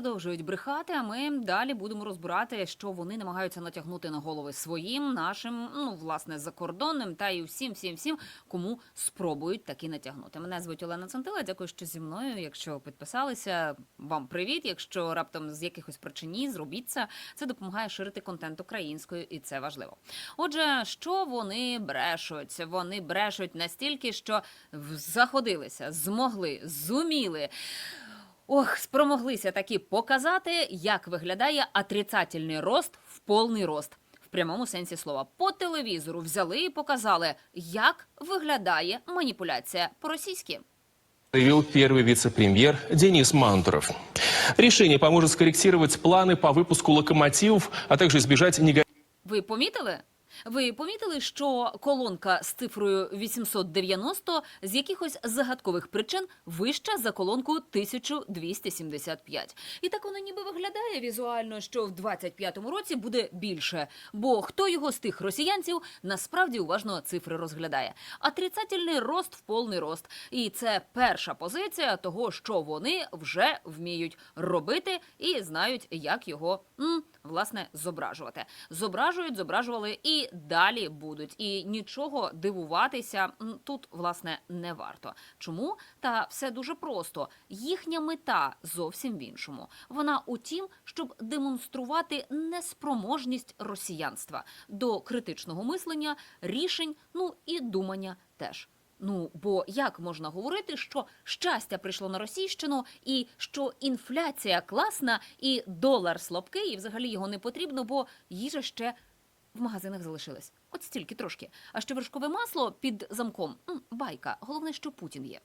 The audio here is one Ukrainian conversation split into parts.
продовжують брехати. А ми далі будемо розбирати, що вони намагаються натягнути на голови своїм, нашим, ну власне, закордонним та і всім, всім, всім, кому спробують таки натягнути. Мене звуть Олена Цантила. Дякую, що зі мною. Якщо підписалися, вам привіт. Якщо раптом з якихось причин ні, зробіть це. Це допомагає ширити контент українською, і це важливо. Отже, що вони брешуть? Вони брешуть настільки, що заходилися, змогли, зуміли. Ох, спромоглися таки показати, як виглядає отрицательний рост в повний рост. В прямому сенсі слова. По телевізору взяли і показали, як виглядає маніпуляція по-російськи. заявил первый вице-премьер Денис Мантуров. Решение поможет скорректировать планы по выпуску локомотивов, а также избежать негативных Ви помітили? Ви помітили, що колонка з цифрою 890 з якихось загадкових причин вища за колонку 1275. І так воно ніби виглядає візуально, що в 25-му році буде більше. Бо хто його з тих росіянців насправді уважно цифри розглядає. Отрицательний рост в повний рост. І це перша позиція того, що вони вже вміють робити і знають, як його м, власне зображувати. Зображують, зображували і далі будуть. І нічого дивуватися тут власне не варто. Чому? Та все дуже просто. Їхня мета зовсім в іншому. Вона у тім, щоб демонструвати неспроможність росіянства до критичного мислення, рішень, ну і думання теж. Ну, бо як можна говорити, що щастя прийшло на Російщину, і що інфляція класна, і долар слабкий, і взагалі його не потрібно, бо їжа ще в магазинах залишилась. От стільки трошки. А що вершкове масло під замком м, байка. Головне, що Путін є.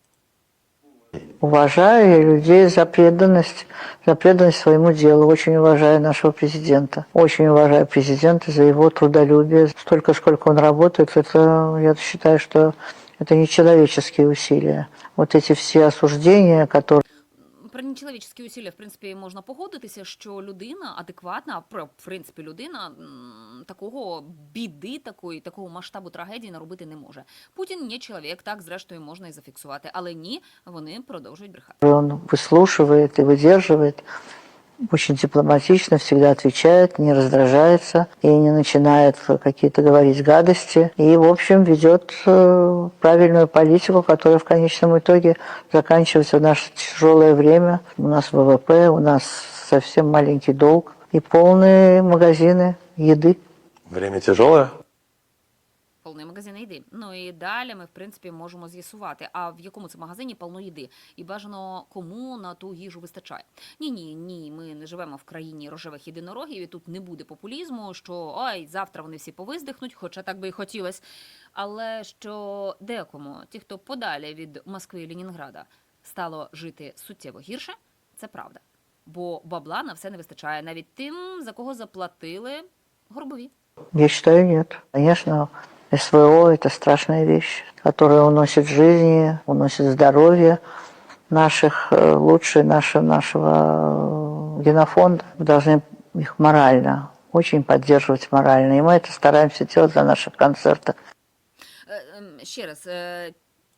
Уважаю я людей за преданность, за преданность своему делу. Очень уважаю нашего президента. Очень уважаю президента за его трудолюбие. Столько, сколько он работает, это, я считаю, что это нечеловеческие усилия. Вот эти все осуждения, которые Про нечеловічські усилля, в принципі, можна погодитися, що людина адекватна, в принципі, людина такого біди, такої, такого масштабу трагедії наробити не може. Путін не чоловік, так зрештою можна і зафіксувати, але ні, вони продовжують брехати. Він вислушує і выдерживает, очень дипломатично всегда отвечает, не раздражается и не начинает какие-то говорить гадости. И, в общем, ведет э, правильную политику, которая в конечном итоге заканчивается в наше тяжелое время. У нас ВВП, у нас совсем маленький долг и полные магазины еды. Время тяжелое. Їди. Ну і далі ми, в принципі, можемо з'ясувати, а в якому це магазині повно їди, і бажано кому на ту їжу вистачає. Ні, ні, ні, ми не живемо в країні рожевих єдинорогів, і тут не буде популізму, що ой, завтра вони всі повиздихнуть, хоча так би і хотілося. Але що декому, ті, хто подалі від Москви і Ленінграда, стало жити суттєво гірше, це правда. Бо бабла на все не вистачає навіть тим, за кого заплатили горбові. Я считаю, нет. Конечно, СВО – это страшная вещь, которая уносит жизни, уносит здоровье наших, э, лучше нашего, нашего э, генофонда. Мы должны их морально, очень поддерживать морально. И мы это стараемся делать на наших концертах. Е, ем, Ще раз,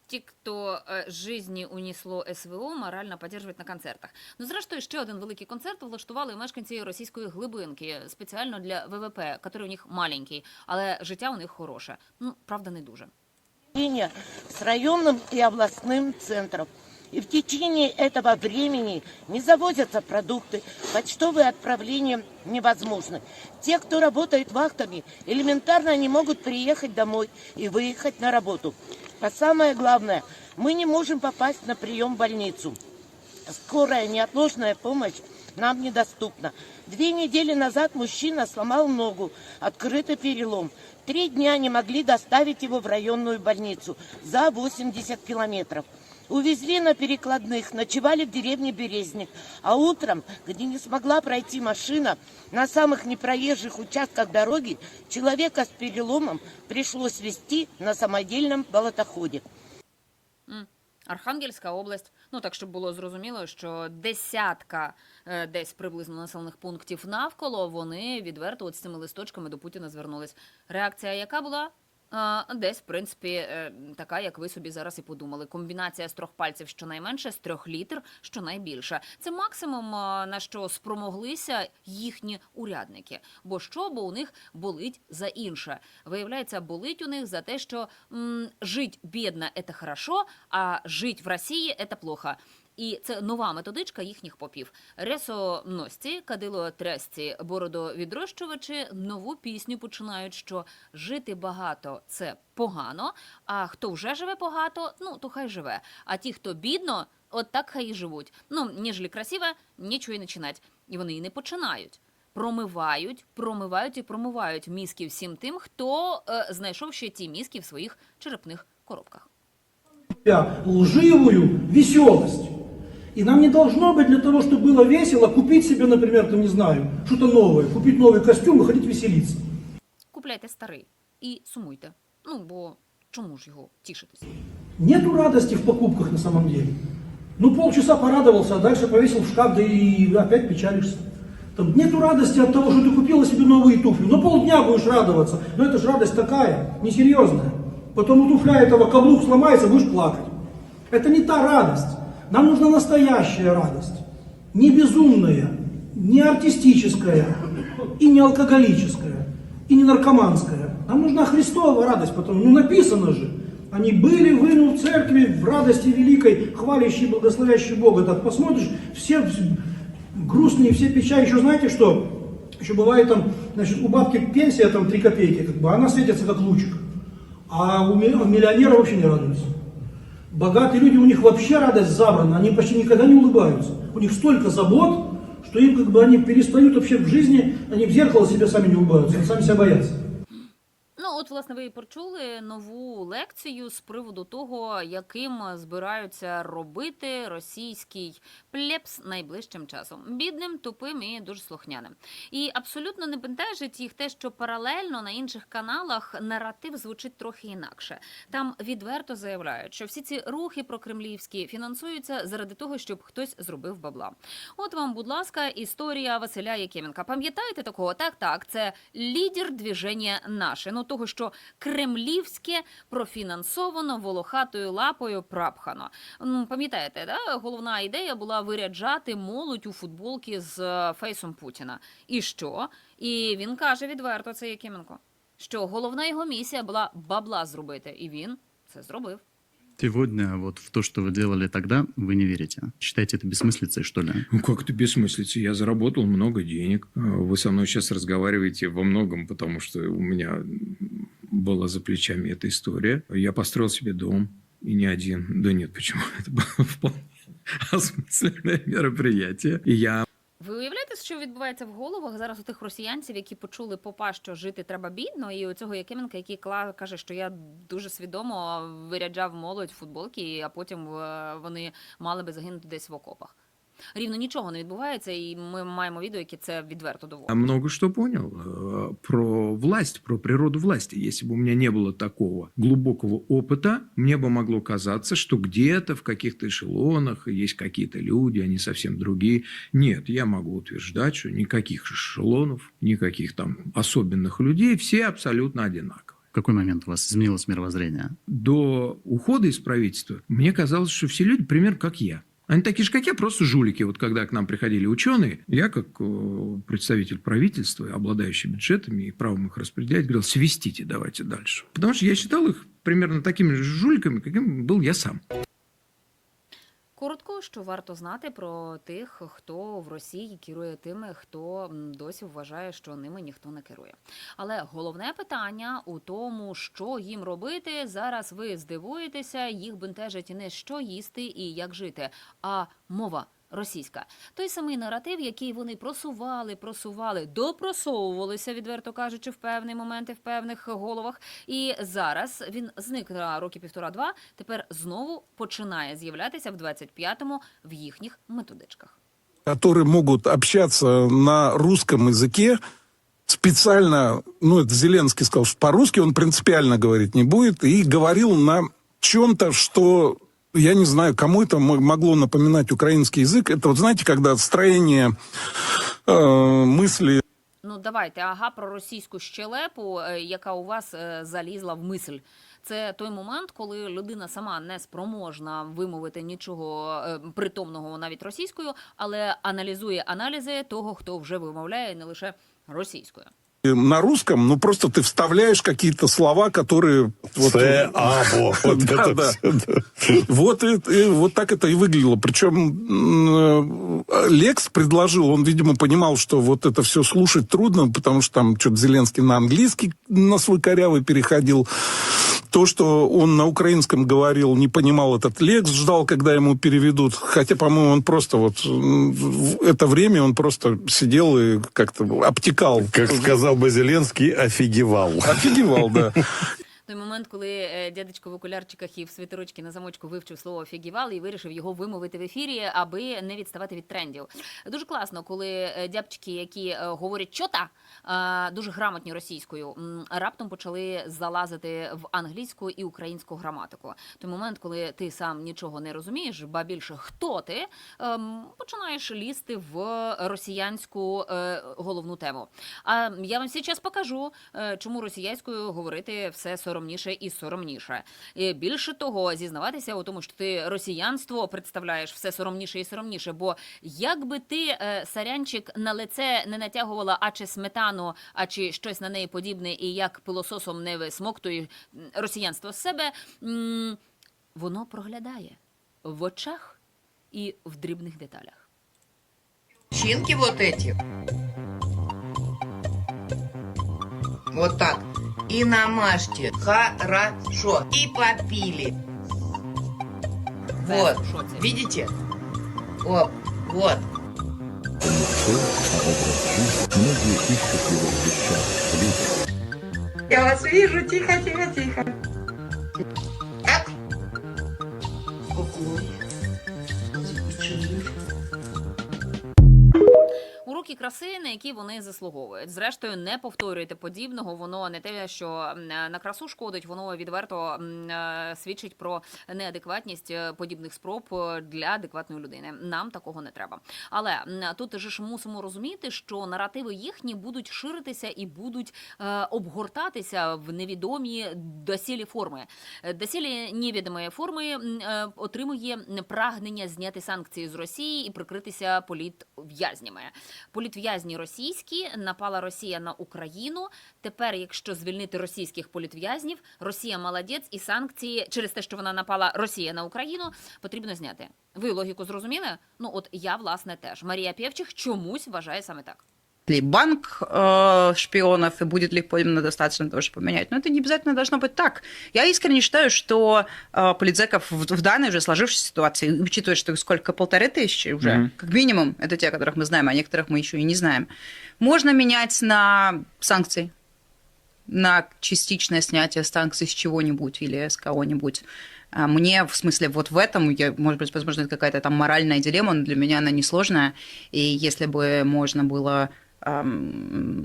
ті, хто е, жизні унесло СВО, морально підтримують на концертах. Ну, зрештою, ще один великий концерт влаштували мешканці російської глибинки спеціально для ВВП, який у них маленький, але життя у них хороше. Ну, правда, не дуже. общения с районным и областным центром. И в течение этого времени не завозятся продукты, почтовые отправления невозможны. Те, кто работает вахтами, элементарно не могут приехать домой и выехать на работу. А самое главное, мы не можем попасть на прием в больницу. Скорая неотложная помощь нам недоступна. Две недели назад мужчина сломал ногу, открытый перелом. Три дня не могли доставить его в районную больницу за 80 километров. Увезли на перекладных, ночевали в деревне Березник. А утром, где не смогла пройти машина, на самых непроезжих участках дороги человека с переломом пришлось везти на самодельном болотоходе. Архангельська область. Ну так щоб було зрозуміло, що десятка е, десь приблизно населених пунктів навколо вони відверто от з цими листочками до Путіна звернулись. Реакція яка була? Десь, в принципі, е, така, як ви собі зараз і подумали. Комбінація з трьох пальців щонайменше, з трьох літр щонайбільше. Це максимум, на що спромоглися їхні урядники. Бо що, бо у них болить за інше. Виявляється, болить у них за те, що м, жить бідно – це хорошо, а жить в Росії – це плохо. І це нова методичка їхніх попів. Ресоносці, кадило трясці, бородовідрощувачі нову пісню починають, що жити багато це погано. А хто вже живе багато, ну то хай живе. А ті, хто бідно, от так хай і живуть. Ну, ніжели красиво, нічого і починать. І вони і не починають. Промивають, промивають і промивають мізки всім тим, хто е, знайшов ще ті мізки в своїх черепних коробках. себя лживую веселость. И нам не должно быть для того, чтобы было весело, купить себе, например, там, не знаю, что-то новое, купить новый костюм и ходить веселиться. Купляйте старий і сумуйте. Ну бо чому ж його тішитись? Нету радости в покупках на самом деле. Ну, полчаса порадовался, а дальше повесил в шкаф, да и опять печалишься. Там нету радости от того, что ты купила себе новые туфли. Ну, полдня будешь радоваться. Но это же радость такая, несерьезная. Потом у туфля этого каблук сломается, будешь плакать. Это не та радость. Нам нужна настоящая радость. Не безумная, не артистическая и не алкоголическая, и не наркоманская. Нам нужна Христова радость, потому ну написано же. Они были, вынул в церкви в радости великой, хвалящей, благословящей Бога. Так посмотришь, все грустные, все печали. Еще знаете что? Еще бывает там, значит, у бабки пенсия там 3 копейки, как бы, она светится как лучик. А у у миллионера вообще не радуются. Богатые люди, у них вообще радость забрана, они почти никогда не улыбаются. У них столько забот, что им как бы они перестают вообще в жизни, они в зеркало себе сами не улыбаются, они сами себя боятся. От, власне, ви і почули нову лекцію з приводу того, яким збираються робити російський плебс найближчим часом. Бідним, тупим і дуже слухняним. І абсолютно не бентежить їх те, що паралельно на інших каналах наратив звучить трохи інакше. Там відверто заявляють, що всі ці рухи прокремлівські фінансуються заради того, щоб хтось зробив бабла. От вам, будь ласка, історія Василя Якименка. Пам'ятаєте такого? Так, так, це лідер движення наше. Ну того, що кремлівське профінансовано волохатою лапою прапхано. Пам'ятаєте, да? головна ідея була виряджати молодь у футболки з е, фейсом Путіна. І що? І він каже відверто, це Якименко, що головна його місія була бабла зробити, і він це зробив. Сегодня вот в то, что вы делали тогда, вы не верите. Считаете это бессмыслицей, что ли? Ну, как это бессмыслица? Я заработал много денег. А Вы со мной сейчас разговариваете во многом, потому что у меня была за плечами эта история. Я построил себе дом, и не один. Да нет, почему? Это было вполне осмысленное мероприятие. И я Ви уявляєте, що відбувається в головах зараз у тих росіянців, які почули попа, що жити треба бідно, і у цього Якименка, який каже, що я дуже свідомо виряджав молодь в футболки, а потім е, вони мали би загинути десь в окопах. Рівно нічого не відбувається, і ми маємо відео, яке це відверто доводить. много что понял э, про власть, про природу власти. Если бы у меня не было такого глубокого опыта, мне бы могло казаться, что где-то в каких-то эшелонах есть какие-то люди, они совсем другие. Нет, я могу утверждать, что никаких эшелонов, никаких там особенных людей, все абсолютно одинаковые. В какой момент у вас изменилось мировоззрение? До ухода из правительства мне казалось, что все люди примерно как я. Они такие же, как я, просто жулики. Вот когда к нам приходили ученые, я, как э, представитель правительства, обладающий бюджетами и правом их распределять, говорил, свистите давайте дальше. Потому что я считал их примерно такими же жуликами, каким был я сам. Коротко, що варто знати про тих, хто в Росії керує тими, хто досі вважає, що ними ніхто не керує. Але головне питання у тому, що їм робити. Зараз ви здивуєтеся, їх бентежить не що їсти і як жити, а мова Російська той самий наратив, який вони просували, просували, допросовувалися, відверто кажучи, в певний момент і в певних головах. І зараз він зник на роки півтора-два. Тепер знову починає з'являтися в 25-му в їхніх методичках. которые могут общаться на русском языке, специально, ну, это Зеленский сказал, что по-русски он принципиально говорить не будет, и говорил на чем-то, что, я не знаю, кому это мо- могло напоминать украинский язык. Это вот, знаете, когда строение э, мысли Ну давайте, ага, про російську щелепу, е, яка у вас е, залізла в мисль. Це той момент, коли людина сама не спроможна вимовити нічого е, притомного навіть російською, але аналізує аналізи того, хто вже вимовляє не лише російською. На русском, ну просто ты вставляешь какие-то слова, которые... Вот, або. Вот Да, это да. Вот, и- и вот так это и выглядело. Причем Лекс предложил, он, видимо, понимал, что вот это все слушать трудно, потому что там что-то Зеленский на английский на свой корявый переходил. То, что он на украинском говорил, не понимал этот Лекс, ждал, когда ему переведут. Хотя, по-моему, он просто вот в это время он просто сидел и как-то обтекал. Как сказал бы Зеленский, офигевал. Офигевал, да. Момент, коли е, дядечко в окулярчиках і в світерочці на замочку вивчив слово фігівал і вирішив його вимовити в ефірі, аби не відставати від трендів. Дуже класно, коли е, дябчики, які е, говорять чота, дуже грамотні російською, раптом почали залазити в англійську і українську граматику. Той момент, коли ти сам нічого не розумієш, ба більше хто ти, ем, починаєш лізти в росіянську головну тему. А я вам зараз покажу, чому росіянською говорити все соромніше і соромніше. Більше того, зізнаватися у тому, що ти росіянство представляєш все соромніше і соромніше. Бо якби ти е, сарянчик на лице не натягувала а чи сметану, а чи щось на неї подібне, і як пилососом не висмоктує росіянство з себе, воно проглядає в очах і в дрібних деталях. Чинки вот эти. Вот так. И намажьте. Хорошо. И попили. Вот. Видите? Оп. Вот. Я вас вижу. Тихо, тихо, тихо. Так. Ой. Краси, на які вони заслуговують. Зрештою, не повторюйте подібного. Воно не те, що на красу шкодить, воно відверто е, свідчить про неадекватність е, подібних спроб е, для адекватної людини. Нам такого не треба. Але тут же ж мусимо розуміти, що наративи їхні будуть ширитися і будуть обгортатися в невідомі доселі форми. Доселі невідомої форми отримує прагнення зняти санкції з Росії і прикритися політв'язнями. Політв'язні російські напала Росія на Україну. Тепер, якщо звільнити російських політв'язнів, Росія молодець і санкції через те, що вона напала Росія на Україну, потрібно зняти. Ви логіку зрозуміли? Ну от я власне теж. Марія Пєвчих чомусь вважає саме так. Ли банк э, шпионов, и будет ли именно достаточно тоже поменять. Но это не обязательно должно быть так. Я искренне считаю, что э, политзеков в, в данной уже сложившейся ситуации, учитывая, что их сколько, полторы тысячи уже, Мгм. как минимум, это те, которых мы знаем, а некоторых мы еще и не знаем, можно менять на санкции, на частичное снятие санкций с чего-нибудь или с кого-нибудь. А Мне, в смысле, вот в этом, я, может быть, возможно, это какая-то там моральная дилемма, но для меня она несложная. И если бы можно было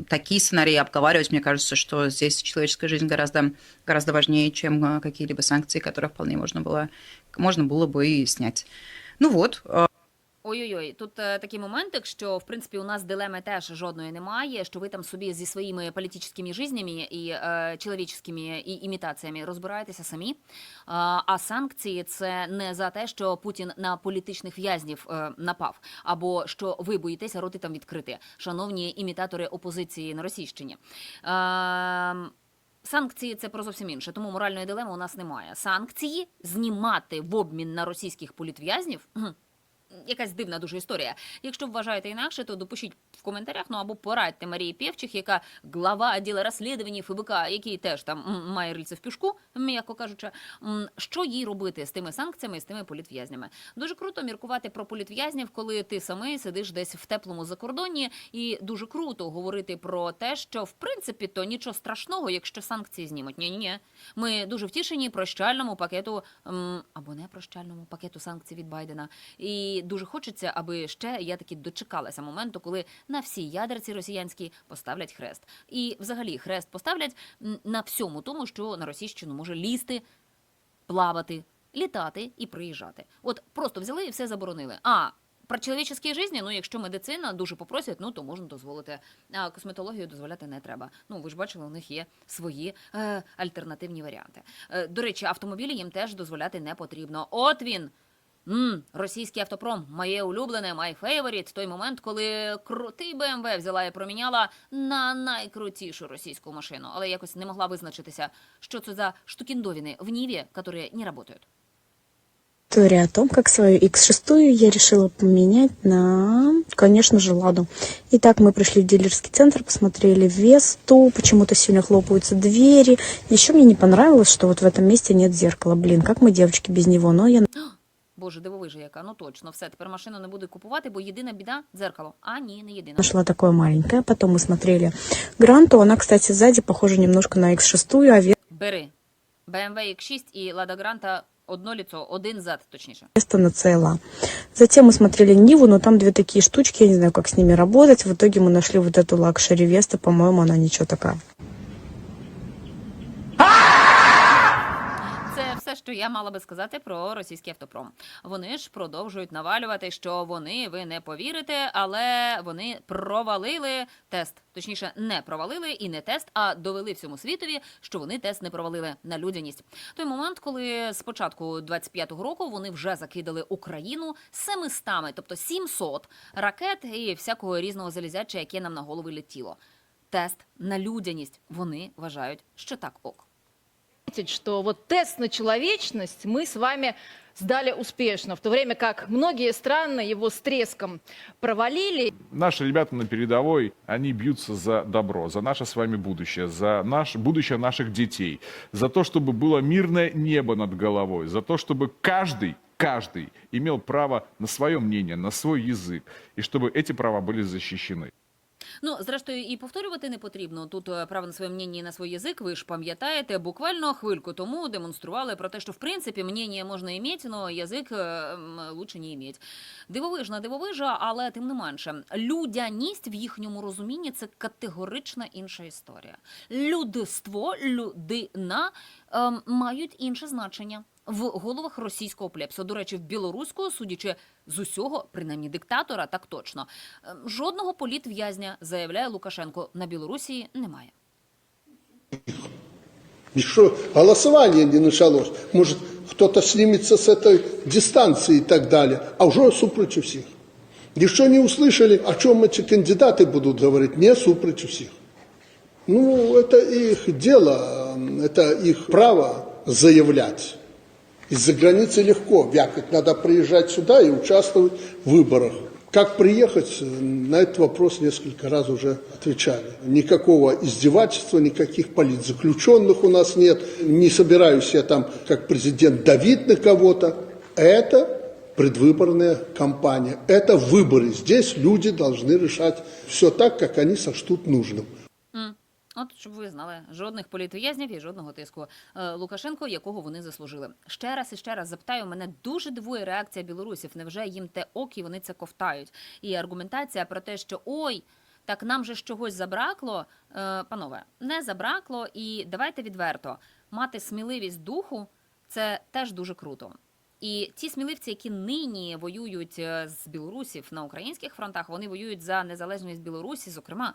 такие сценарии обговаривать, мне кажется, что здесь человеческая жизнь гораздо, гораздо важнее, чем а, какие-либо санкции, которые вполне можно было, можно было бы и снять. Ну вот, а, Ой-ой-ой, тут е, такий моментик, що в принципі у нас дилеми теж жодної немає. Що ви там собі зі своїми політичними жизнями і е, чоловіческими і імітаціями розбираєтеся самі. А, а санкції це не за те, що Путін на політичних в'язнів е, напав, або що ви боїтеся роти там відкрити, шановні імітатори опозиції на Російщині. Е, Санкції це про зовсім інше, тому моральної дилеми у нас немає. Санкції знімати в обмін на російських політв'язнів. Якась дивна дуже історія. Якщо вважаєте інакше, то допишіть в коментарях, ну або порадьте Марії Пєвчих, яка глава відділу розслідувань ФБК, який теж там має рильце в пішку, м'яко кажучи, що їй робити з тими санкціями і з тими політв'язнями. Дуже круто міркувати про політв'язнів, коли ти самий сидиш десь в теплому закордонні, і дуже круто говорити про те, що в принципі то нічого страшного, якщо санкції знімуть. Ні, ні, ні. Ми дуже втішені прощальному пакету або не прощальному пакету санкцій від Байдена. І дуже хочеться, аби ще я таки дочекалася моменту, коли на всій ядерці росіянській поставлять хрест. І взагалі хрест поставлять на всьому тому, що на російщину може лізти, плавати, літати і приїжджати. От просто взяли і все заборонили. А про чоловічі житті, ну якщо медицина дуже попросять, ну то можна дозволити. А косметологію дозволяти не треба. Ну ви ж бачили, у них є свої е, альтернативні варіанти. Е, до речі, автомобілі їм теж дозволяти не потрібно. От він. Мм, російський автопром, моє улюблене, my favorite, той момент, коли крутий BMW взяла і проміняла на найкрутішу російську машину, але якось не могла визначитися, що це за штукіндовіни в Ніві, які не працюють. История о том, как свою X6 я решила поменять на, конечно же, Ладу. Итак, мы пришли в дилерский центр, посмотрели Весту, почему-то сильно хлопаются двери. Еще мне не понравилось, что вот в этом месте нет зеркала. Блин, как мы, девочки, без него? Но я Боже, дивовижа яка. Ну точно, все, тепер машину не буду купувати, бо єдина біда дзеркало. А ні, не єдина. нашла такое маленькое. Потом мы смотрели Гранту. Она, кстати, сзади похожа немножко на X6, а Бери. BMW X6 і Lada Granta одно ліцо, один зад, точніше. Веста на CLA. Затем мы смотрели Ниву, но там две такие штучки, я не знаю, как с ними работать. В итоге мы нашли вот эту лакшери Веста, по-моему, она ничего такая. Все, що я мала би сказати про російський автопром. Вони ж продовжують навалювати, що вони, ви не повірите, але вони провалили тест. Точніше, не провалили і не тест, а довели всьому світові, що вони тест не провалили на людяність. Той момент, коли з початку 25-го року вони вже закидали Україну 700, тобто 700 ракет і всякого різного залізяча, яке нам на голови летіло. Тест на людяність вони вважають, що так ок Отметить, что вот тест на человечность мы с вами сдали успешно, в то время как многие страны его с треском провалили. Наши ребята на передовой, они бьются за добро, за наше с вами будущее, за наш, будущее наших детей, за то, чтобы было мирное небо над головой, за то, чтобы каждый, каждый имел право на свое мнение, на свой язык, и чтобы эти права были защищены. Ну, зрештою, і повторювати не потрібно. Тут е, право на своє мнення і на свій язик, ви ж пам'ятаєте, буквально хвильку тому демонстрували про те, що в принципі мнення можна іметь, але язик е, лучше не іметь. Дивовижна, дивовижа, але тим не менше, людяність в їхньому розумінні це категорично інша історія. Людство, людина ем, мають інше значення. В головах російського плебсу, до речі, в білоруського, судячи з усього, принаймні диктатора, так точно. Ем, Жодного політв'язня, заявляє Лукашенко, на Білорусі немає. Еще голосование не началось. Может, кто-то снимется с этой дистанции и так далее. А уже супрочь всех. Еще не услышали, о чем эти кандидаты будут говорить. Не супрочь всех. Ну, это их дело, это их право заявлять. Из-за границы легко вякать. Надо приезжать сюда и участвовать в выборах. Как приехать, на этот вопрос несколько раз уже отвечали. Никакого издевательства, никаких политзаключенных у нас нет. Не собираюсь я там, как президент, давить на кого-то. Это предвыборная кампания. Это выборы. Здесь люди должны решать все так, как они сочтут нужным. От щоб ви знали, жодних політв'язнів і жодного тиску Е, Лукашенко, якого вони заслужили. Ще раз і ще раз запитаю, мене дуже дивує реакція білорусів. Невже їм те ок і вони це ковтають? І аргументація про те, що ой. Так нам же чогось забракло, Е, панове, не забракло, і давайте відверто мати сміливість духу це теж дуже круто. І ті сміливці, які нині воюють е, з білорусів на українських фронтах, вони воюють за незалежність Білорусі, зокрема.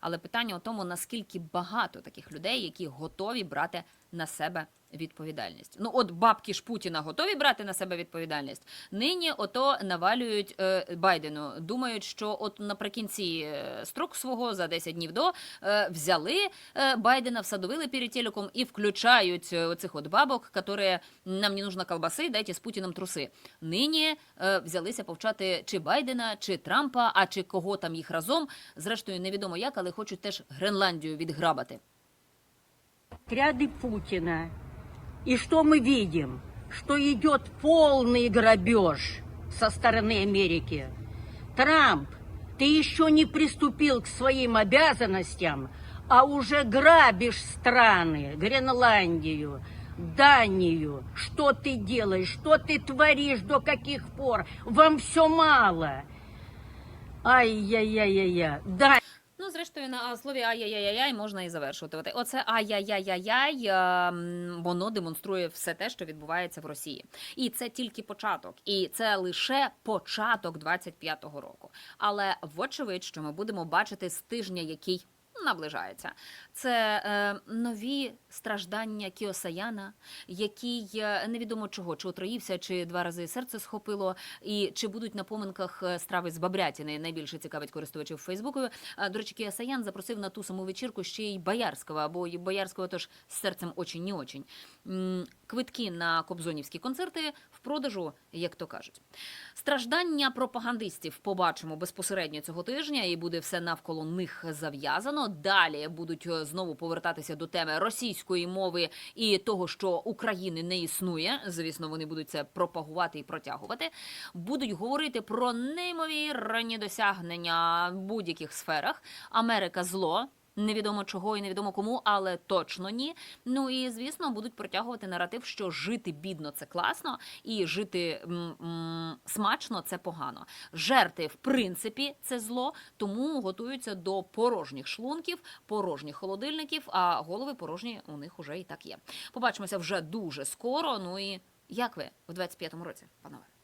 Але питання у тому, наскільки багато таких людей, які готові брати на себе відповідальність. Ну, от бабки ж Путіна готові брати на себе відповідальність. Нині ото навалюють е, Байдену. Думають, що от наприкінці е, строк свого за 10 днів до е, взяли е, Байдена, всадовили перед телеком і включають е, оцих от бабок, які нам не нужно колбаси, дайте з Путіним труси. Нині е, взялися повчати чи Байдена, чи Трампа, а чи кого там їх разом. Зрештою, невідомо як, але хочуть теж Гренландію відграбати. Отряды Путина. И что мы видим? Что идет полный грабеж со стороны Америки. Трамп, ты еще не приступил к своим обязанностям, а уже грабишь страны, Гренландию, Данию. Что ты делаешь? Что ты творишь? До каких пор? Вам все мало. Ай-яй-яй-яй-яй. Да. Ну, зрештою на слові ай-яй-яй-яй можна і завершувати. Оце ай-яй-яй-яй, ем, воно демонструє все те, що відбувається в Росії. І це тільки початок, і це лише початок 25-го року. Але вочевидь, що ми будемо бачити з тижня, який наближається. Це е, нові страждання Кіосаяна, який е, невідомо чого, чи отруївся, чи два рази серце схопило, і чи будуть на поминках е, страви з бабрятіни. Найбільше цікавить користувачів Фейсбуку. Е, До речі, Кіосаян запросив на ту саму вечірку ще й Боярського, або Боярського тож з серцем очень не очень. Квитки на кобзонівські концерти в продажу, як то кажуть. Страждання пропагандистів побачимо безпосередньо цього тижня, і буде все навколо них зав'язано. Далі будуть знову повертатися до теми російської мови і того, що України не існує. Звісно, вони будуть це пропагувати і протягувати. Будуть говорити про неймовірні досягнення в будь-яких сферах. Америка зло. Невідомо чого і невідомо кому, але точно ні. Ну і звісно будуть протягувати наратив, що жити бідно це класно, і жити смачно це погано. Жерти, в принципі, це зло, тому готуються до порожніх шлунків, порожніх холодильників, а голови порожні у них уже і так є. Побачимося вже дуже скоро. Ну і як ви в 25-му році, панове?